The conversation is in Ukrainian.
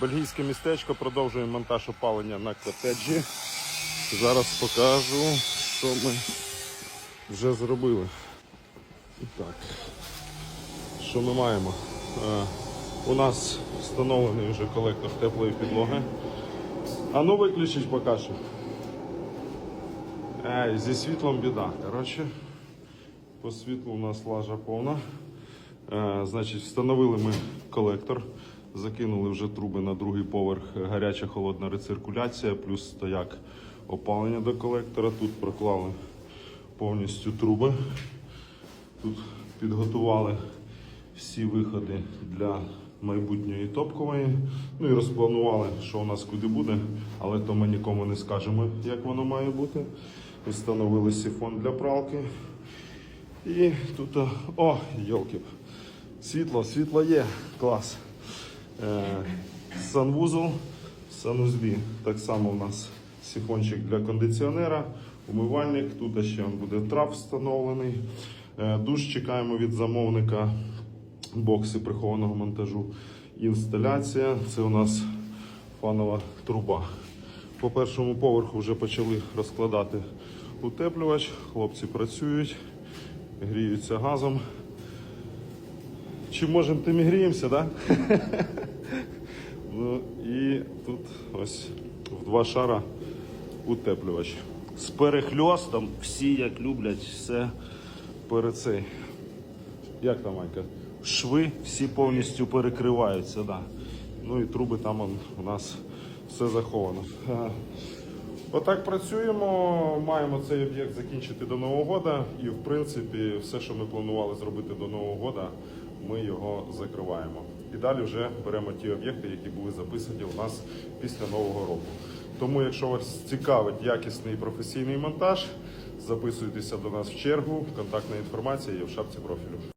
Бельгійське містечко, продовжуємо монтаж опалення на котеджі. Зараз покажу, що ми вже зробили. Так, що ми маємо? Е, у нас встановлений вже колектор теплої підлоги. А ну виключить поки. Ей, зі світлом біда. Коротше, по світлу у нас лажа повна. Е, значить, встановили ми колектор, закинули вже труби на другий поверх, гаряча холодна рециркуляція, плюс стояк опалення до колектора. Тут проклали повністю труби. Тут підготували всі виходи для майбутньої топкової. Ну і розпланували, що у нас куди буде, але то ми нікому не скажемо, як воно має бути. Встановили сифон для пралки. І тут, о, йолки, світло, світло є, клас. Е, санвузол, санузлі так само у нас сифончик для кондиціонера, умивальник, тут ще буде трап встановлений. Е, душ чекаємо від замовника, бокси прихованого монтажу. Інсталяція, це у нас фанова труба. По першому поверху вже почали розкладати утеплювач, хлопці працюють гріються газом. Чи можемо, тим і гріємося? Да? ну і тут ось в два шара утеплювач. З перехльостом всі як люблять, все перед цей. Як там, Майка? Шви всі повністю перекриваються, да. Ну і труби там он, у нас все заховано. Отак працюємо, маємо цей об'єкт закінчити до Нового року. І, в принципі, все, що ми планували зробити до Нового року, ми його закриваємо. І далі вже беремо ті об'єкти, які були записані у нас після Нового року. Тому, якщо вас цікавить якісний професійний монтаж, записуйтеся до нас в чергу. Контактна інформація є в шапці профілю.